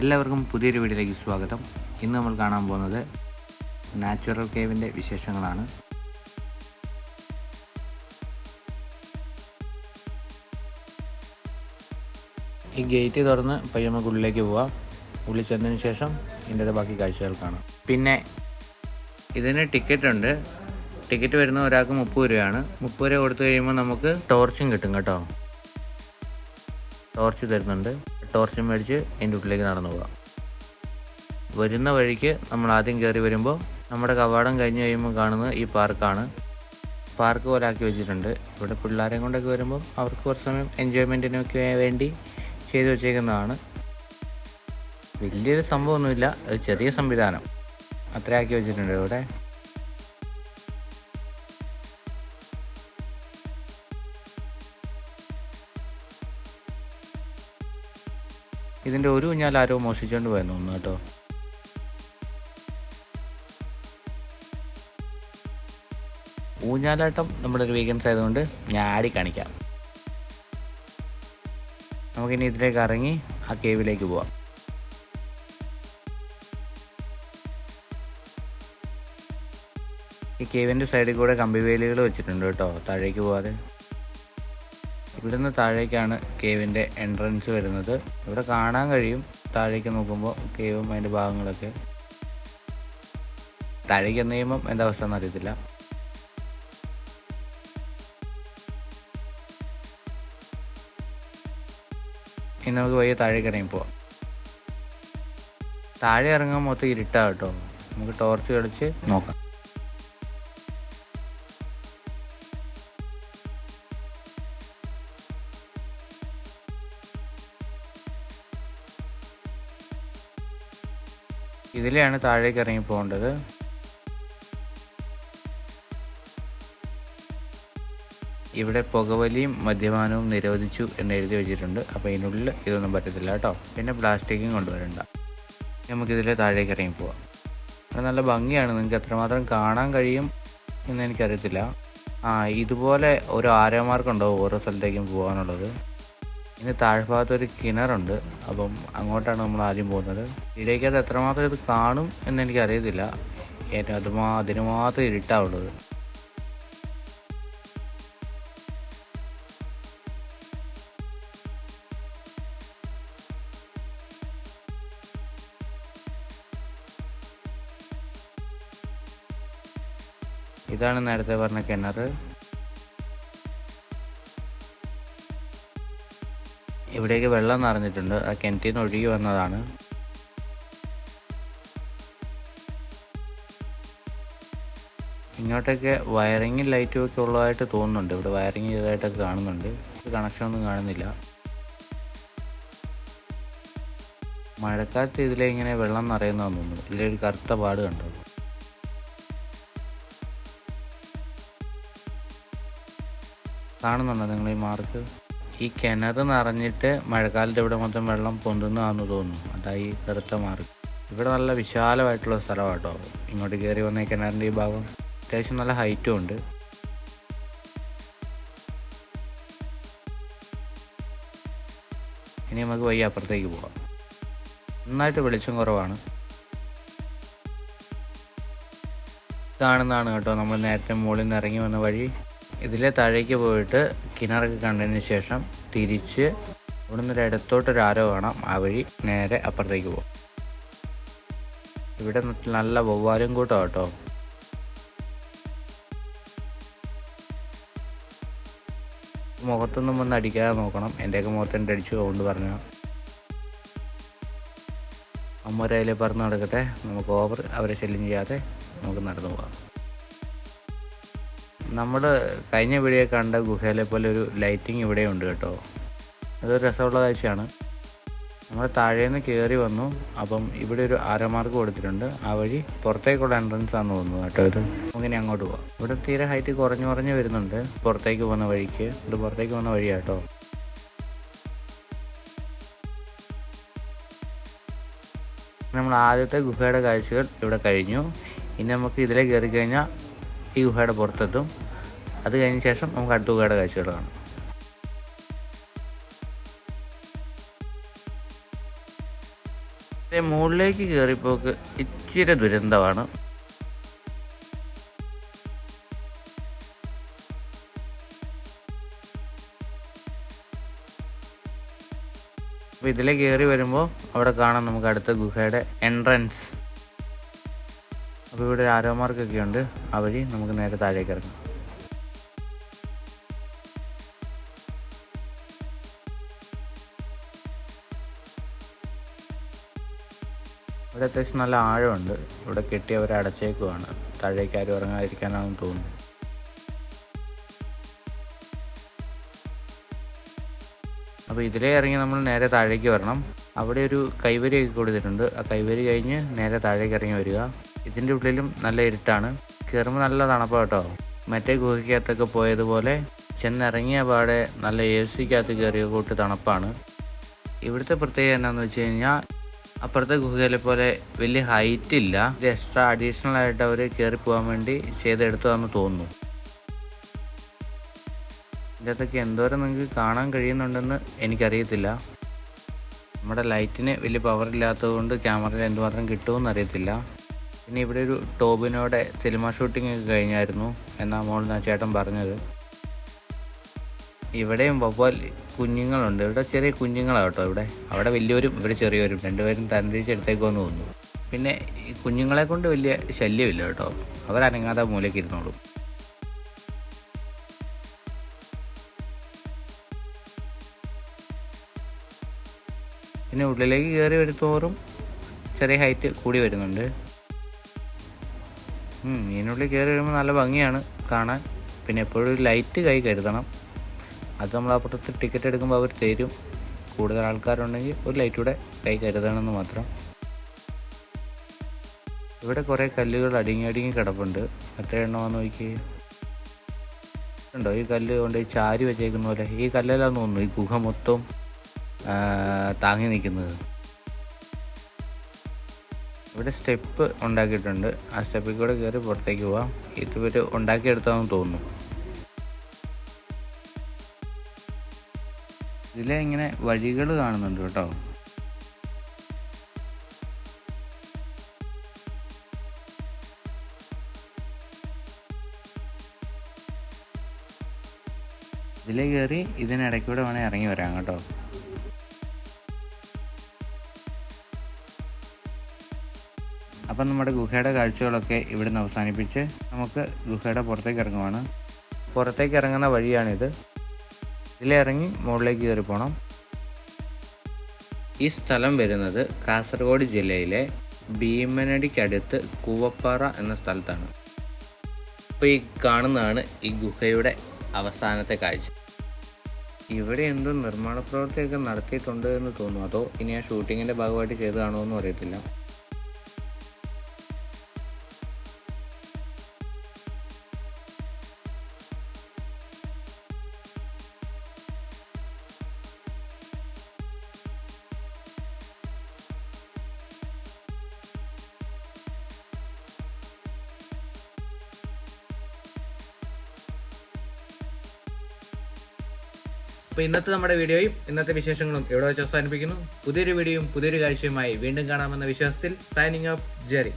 എല്ലാവർക്കും പുതിയൊരു വീഡിയോയിലേക്ക് സ്വാഗതം. ഇന്ന് നമ്മൾ കാണാൻ പോകുന്നത് നാച്ചുറൽ കേവിന്റെ വിശേഷങ്ങളാണ്. ഈ ഗേറ്റ് തുറന്ന് പയ്യെ നമുക്ക് ഉള്ളിലേക്ക് പോവാം. ഉള്ളിൽ ചെന്നതിന് ശേഷം ഇതിന്റെ ബാക്കി കാഴ്ചകൾ കാണാം. പിന്നെ ഇതിന് ടിക്കറ്റ് ഉണ്ട്. ടിക്കറ്റ് വരുന്ന ഒരാൾക്ക് മുപ്പത് രൂപയാണ്. മുപ്പത് രൂപ കൊടുത്തു കഴിയുമ്പോൾ നമുക്ക് ടോർച്ചും കിട്ടും കേട്ടോ. ടോർച്ച് തരുന്നുണ്ട്. ടോർച്ച് മേടിച്ച് അതിന്റെ ഉള്ളിലേക്ക് നടന്നു പോകാം വരുന്ന വഴിക്ക് നമ്മൾ ആദ്യം കയറി വരുമ്പോൾ നമ്മുടെ കവാടം കഴിഞ്ഞ് കഴിയുമ്പോൾ കാണുന്നത് ഈ പാർക്കാണ്. പാർക്ക് പോലെ ആക്കി വെച്ചിട്ടുണ്ട്. ഇവിടെ പിള്ളേരെ കൊണ്ടൊക്കെ വരുമ്പോൾ അവർക്ക് കുറച്ച് സമയം എൻജോയ്മെന്റിനൊക്കെ വേണ്ടി ചെയ്തു വെച്ചേക്കുന്നതാണ്. വലിയൊരു സംഭവമൊന്നുമില്ല. ഒരു ചെറിയ സംവിധാനം. അത്ര ആക്കി വെച്ചിട്ടുണ്ട് ഇവിടെ. ഇതിന്റെ ഒരു കുഞ്ഞാൽ ആരോ മോഷിച്ചുകൊണ്ട് പോയെന്ന് തോന്നുന്നു കേട്ടോ. ഊഞ്ഞാലാട്ടം നമ്മുടെ ഒരു വീക്കെൻഡ്സ് ആയതുകൊണ്ട് ഞാൻ ആടി കാണിക്കാം. നമുക്കിനി ഇതിലേക്ക് ഇറങ്ങി ആ കേവിലേക്ക് പോവാം. ഈ കേവിന്റെ സൈഡിൽ കൂടെ കമ്പിവേലികൾ വെച്ചിട്ടുണ്ട് കേട്ടോ താഴേക്ക് പോവാതെ. ഇവിടുന്ന് താഴേക്കാണ് കേവിന്റെ എൻട്രൻസ് വരുന്നത്. ഇവിടെ കാണാൻ കഴിയും. താഴേക്ക് നോക്കുമ്പോൾ കേവും അതിന്റെ ഭാഗങ്ങളൊക്കെ. താഴേക്ക് എന്ന് കഴിയുമ്പം എന്താ അവസ്ഥ എന്നറിയത്തില്ല ഇനി നമുക്ക് വയ്യ താഴേക്ക് ഇറങ്ങി പോവാം. താഴെ ഇറങ്ങാൻ മൊത്തം ഇരുട്ടാ കേട്ടോ. നമുക്ക് ടോർച്ച് കളിച്ച് നോക്കാം. ഇതിലെയാണ് താഴേക്ക് ഇറങ്ങി പോകേണ്ടത്. ഇവിടെ പുകവലിയും മദ്യപാനവും നിരോധിച്ചു എന്ന് എഴുതി വെച്ചിട്ടുണ്ട്. അപ്പോൾ ഇതിനുള്ളിൽ ഇതൊന്നും പറ്റത്തില്ല കേട്ടോ. പിന്നെ പ്ലാസ്റ്റിക്കും കൊണ്ടുവരണ്ട. നമുക്കിതിലെ താഴേക്ക് ഇറങ്ങി പോവാം. നല്ല ഭംഗിയാണ്. നിങ്ങൾക്ക് എത്രമാത്രം കാണാൻ കഴിയും എന്ന് എനിക്കറിയത്തില്ല. ആ ഇതുപോലെ ഒരു ആരോമാർക്കുണ്ടാവും ഓരോ സ്ഥലത്തേക്കും പോകാനുള്ളത്? ഇനി താഴ്ഭാഗത്ത് ഒരു കിണറുണ്ട്. അപ്പം അങ്ങോട്ടാണ് നമ്മൾ ആദ്യം പോകുന്നത്. ഇടയ്ക്കത് അത് എത്രമാത്രം ഇത് കാണും എന്ന് അറിയത്തില്ല ഏറ്റവും അതുമാ അതിന് മാത്രം ഇരുട്ടാവുള്ളത് ഇതാണ് നേരത്തെ പറഞ്ഞ കിണർ ഇവിടേക്ക് വെള്ളം നിറഞ്ഞിട്ടുണ്ട്. ആ കിണറ്റിൽ നിന്ന് ഒഴുകി വന്നതാണ്. ഇങ്ങോട്ടൊക്കെ വയറിങ്ങും ലൈറ്റും ഒക്കെ ഉള്ളതായിട്ട് തോന്നുന്നുണ്ട്. ഇവിടെ വയറിങ് ചെയ്തതായിട്ടൊക്കെ കാണുന്നുണ്ട്. കണക്ഷൻ ഒന്നും കാണുന്നില്ല. മഴക്കാലത്ത് ഇതിലെ ഇങ്ങനെ വെള്ളം നിറയുന്നതെന്ന് തോന്നുന്നു. ഇതിലൊരു കറുത്ത പാട് കണ്ടോ? കാണുന്നുണ്ടോ നിങ്ങൾ ഈ മാർക്ക് ഈ കിണർ നിറഞ്ഞിട്ട് മഴക്കാലത്ത് ഇവിടെ മൊത്തം വെള്ളം പൊന്തുന്നതാണെന്ന് തോന്നുന്നു. അതായി കറുത്ത മാറി ഇവിടെ നല്ല വിശാലമായിട്ടുള്ള സ്ഥലമാണ് കേട്ടോ ഇങ്ങോട്ട് കയറി വന്ന കിണറിന്റെ ഈ ഭാഗം. അത്യാവശ്യം നല്ല ഹൈറ്റും ഉണ്ട്. ഇനി നമുക്ക് വയ്യ അപ്പുറത്തേക്ക് പോവാം. നന്നായിട്ട് വെളിച്ചം കുറവാണ്. കാണുന്നതാണ് കേട്ടോ നമ്മൾ നേരത്തെ മുകളിൽ നിന്ന് ഇറങ്ങി വന്ന വഴി. ഇതിലെ താഴേക്ക് പോയിട്ട് കിണറൊക്കെ കണ്ടതിന് ശേഷം തിരിച്ച് ഇവിടെ നിന്ന് ഇടത്തോട്ടൊരു ആരോ കാണാം ആ വഴി നേരെ അപ്പുറത്തേക്ക് പോകും. ഇവിടെ നല്ല വവ്വാലും കൂട്ടം കേട്ടോ മുഖത്തൊന്നും വന്ന് അടിക്കാതെ നോക്കണം. എന്റെയൊക്കെ മുഖത്തെന്റെ അടിച്ചു കൊണ്ട് പറഞ്ഞു. അമ്മ അതിലെ പറന്ന് നടക്കട്ടെ. നമുക്ക് ഓവർ അവരെ ശല്യം ചെയ്യാതെ നമുക്ക് നടന്നു പോകാം. നമ്മൾ കഴിഞ്ഞ വീഡിയോ കണ്ട ഗുഹയിലെ പോലെ ഒരു ലൈറ്റിംഗ് ഇവിടെ ഉണ്ട് കേട്ടോ. അതൊരു രസമുള്ള കാഴ്ചയാണ്. നമ്മൾ താഴേന്ന് കയറി വന്നു. അപ്പം ഇവിടെ ഒരു ആരമാർക്ക് കൊടുത്തിട്ടുണ്ട്. ആ വഴി പുറത്തേക്കുള്ള എൻട്രൻസ് ആണെന്ന് തോന്നുന്നു കേട്ടോ ഇത്. അങ്ങനെ അങ്ങോട്ട് പോവാം. ഇവിടെ തീരെ ഹൈറ്റ് കുറഞ്ഞു കുറഞ്ഞു വരുന്നുണ്ട്. പുറത്തേക്ക് പോകുന്ന വഴിക്ക്. ഇത് പുറത്തേക്ക് പോകുന്ന വഴിയാട്ടോ നമ്മൾ ആദ്യത്തെ ഗുഹയുടെ കാഴ്ചകൾ ഇവിടെ കഴിഞ്ഞു. ഇനി നമുക്ക് ഇതിലെ കയറി കഴിഞ്ഞാൽ ഈ ഗുഹയുടെ പുറത്തെത്തും. അത് കഴിഞ്ഞ ശേഷം നമുക്ക് അടുത്ത ഗുഹയുടെ കാഴ്ചകൾ കാണാം. മുകളിലേക്ക് കയറിപ്പോക്ക് ഇച്ചിരി ദുരന്തമാണ്. അപ്പോൾ ഇതിലേക്ക് കയറി വരുമ്പോൾ അവിടെ കാണാം നമുക്ക് അടുത്ത ഗുഹയുടെ എൻട്രൻസ് അപ്പോൾ ഇവിടെ ഒരു ആരോ മാർക്കൊക്കെ ഉണ്ട്. ആ വഴി നമുക്ക് നേരെ താഴേക്ക് ഇറങ്ങാം. ഇവിടെ അത്യാവശ്യം നല്ല ആഴമുണ്ട് ഇവിടെ കെട്ടി അവരെ അടച്ചേക്കുവാണ്. താഴേക്ക് ആരും ഇറങ്ങാതിരിക്കാനാണെന്ന് തോന്നുന്നു. അപ്പോൾ ഇതിലേ ഇറങ്ങി നമ്മൾ നേരെ താഴേക്ക് വരണം. അവിടെ ഒരു കൈവരിയൊക്കെ കൊടുത്തിട്ടുണ്ട്. ആ കൈവരി കഴിഞ്ഞ് നേരെ താഴേക്ക് ഇറങ്ങി വരിക. ഇതിന്റെ ഉള്ളിലും നല്ല ഇരുട്ടാണ്. കയറുമ്പോൾ നല്ല തണുപ്പാണ് കേട്ടോ. മറ്റേ ഗുഹയ്ക്കകത്തൊക്കെ പോയതുപോലെ ചെന്നിറങ്ങിയ പാടെ നല്ല എ സിക്കകത്ത് കയറിയ കൂട്ട് തണുപ്പാണ്. ഇവിടുത്തെ പ്രത്യേകത എന്താണെന്ന് വെച്ച് കഴിഞ്ഞാൽ അപ്പുറത്തെ ഗുഹയിലെ പോലെ വലിയ ഹൈറ്റ് ഇല്ല. ഇത് എക്സ്ട്രാ അഡീഷണൽ ആയിട്ട് അവർ കയറി പോകാൻ വേണ്ടി ചെയ്തെടുത്തതാണെന്ന് തോന്നുന്നു. ഇതിനകത്തൊക്കെ എന്തോരം നിങ്ങൾക്ക് കാണാൻ കഴിയുന്നുണ്ടെന്ന് എനിക്കറിയത്തില്ല. നമ്മുടെ ലൈറ്റിന് വലിയ പവർ ഇല്ലാത്തതുകൊണ്ട് ക്യാമറയിൽ എന്തുമാത്രം കിട്ടുമെന്ന് അറിയത്തില്ല. പിന്നെ ഇവിടെ ഒരു ടോബിനോടെ സിനിമ ഷൂട്ടിംഗ് ഒക്കെ കഴിഞ്ഞായിരുന്നു എന്നാ മോൾ ആ ചേട്ടൻ പറഞ്ഞത്. ഇവിടെയും വവ്വാൽ കുഞ്ഞുങ്ങളുണ്ട്. ഇവിടെ ചെറിയ കുഞ്ഞുങ്ങളാണ് കേട്ടോ ഇവിടെ. അവിടെ വലിയവരും ഇവിടെ ചെറിയവരും രണ്ടുപേരും തരംതിരിച്ചെടുത്തേക്കോന്ന് തോന്നുന്നു. പിന്നെ ഈ കുഞ്ഞുങ്ങളെ കൊണ്ട് വലിയ ശല്യമില്ല കേട്ടോ. അവരനങ്ങാതെ മൂലയ്ക്ക് ഇരുന്നോളും. പിന്നെ ഉള്ളിലേക്ക് കയറി വരുത്തോറും ചെറിയ ഹൈറ്റ് കൂടി വരുന്നുണ്ട്. ഉം, ഇതിനുള്ളിൽ കയറി വരുമ്പോൾ നല്ല ഭംഗിയാണ് കാണാൻ. പിന്നെ എപ്പോഴും ഒരു ലൈറ്റ് കൈ കരുതണം. അത് നമ്മൾ അപ്പുറത്ത് ടിക്കറ്റ് എടുക്കുമ്പോൾ അവർ തരും. കൂടുതൽ ആൾക്കാരുണ്ടെങ്കിൽ ഒരു ലൈറ്റ് കൂടെ കൈ കരുതണമെന്ന് മാത്രം. ഇവിടെ കുറേ കല്ലുകൾ അടുങ്ങി അടുങ്ങി കിടപ്പുണ്ട്. എത്ര വന്ന് നോക്കി ഉണ്ടോ? ഈ കല്ല് കൊണ്ട് ഈ ചാരി വെച്ചേക്കുന്ന പോലെ. ഈ കല്ലെല്ലാം തോന്നുന്നു ഈ ഗുഹ മൊത്തം താങ്ങി നിൽക്കുന്നത്. ഇവിടെ സ്റ്റെപ്പ് ഉണ്ടാക്കിയിട്ടുണ്ട്. ആ സ്റ്റെപ്പിൽ കൂടെ കയറി പുറത്തേക്ക് പോവാം. ഇത് ഉണ്ടാക്കിയെടുത്താന്ന് തോന്നുന്നു. ഇതിലെ ഇങ്ങനെ വഴികൾ കാണുന്നുണ്ട് കേട്ടോ. ഇതിലെ കയറി ഇതിനിടയ്ക്കൂടെ വേണേൽ ഇറങ്ങി വരാം കേട്ടോ. അപ്പം നമ്മുടെ ഗുഹയുടെ കാഴ്ചകളൊക്കെ ഇവിടുന്ന് അവസാനിപ്പിച്ച് നമുക്ക് ഗുഹയുടെ പുറത്തേക്ക് ഇറങ്ങുവാണ്. പുറത്തേക്ക് ഇറങ്ങുന്ന വഴിയാണിത്. ഇതിലിറങ്ങി മുകളിലേക്ക് കയറി പോകണം ഈ സ്ഥലം വരുന്നത് കാസർഗോഡ് ജില്ലയിലെ ഭീമനടിക്കടുത്ത് കൂവപ്പാറ എന്ന സ്ഥലത്താണ്. അപ്പോൾ ഈ കാണുന്നതാണ് ഈ ഗുഹയുടെ അവസാനത്തെ കാഴ്ച. ഇവിടെ എന്തോ നിർമ്മാണ പ്രവൃത്തിയൊക്കെ നടത്തിയിട്ടുണ്ട് എന്ന് തോന്നുന്നു. അതോ ഇനി ആ ഷൂട്ടിങ്ങിന്റെ ഭാഗമായിട്ട് ചെയ്തതാണോ എന്നും അറിയത്തില്ല. അപ്പോൾ ഇന്നത്തെ നമ്മുടെ വീഡിയോയും ഇന്നത്തെ വിശേഷങ്ങളും ഇവിടെ വെച്ച് അവസാനിപ്പിക്കുന്നു. പുതിയൊരു വീഡിയോയും പുതിയൊരു കാഴ്ചയുമായി വീണ്ടും കാണാമെന്ന വിശ്വാസത്തിൽ സൈനിങ് ഓഫ് ജെറി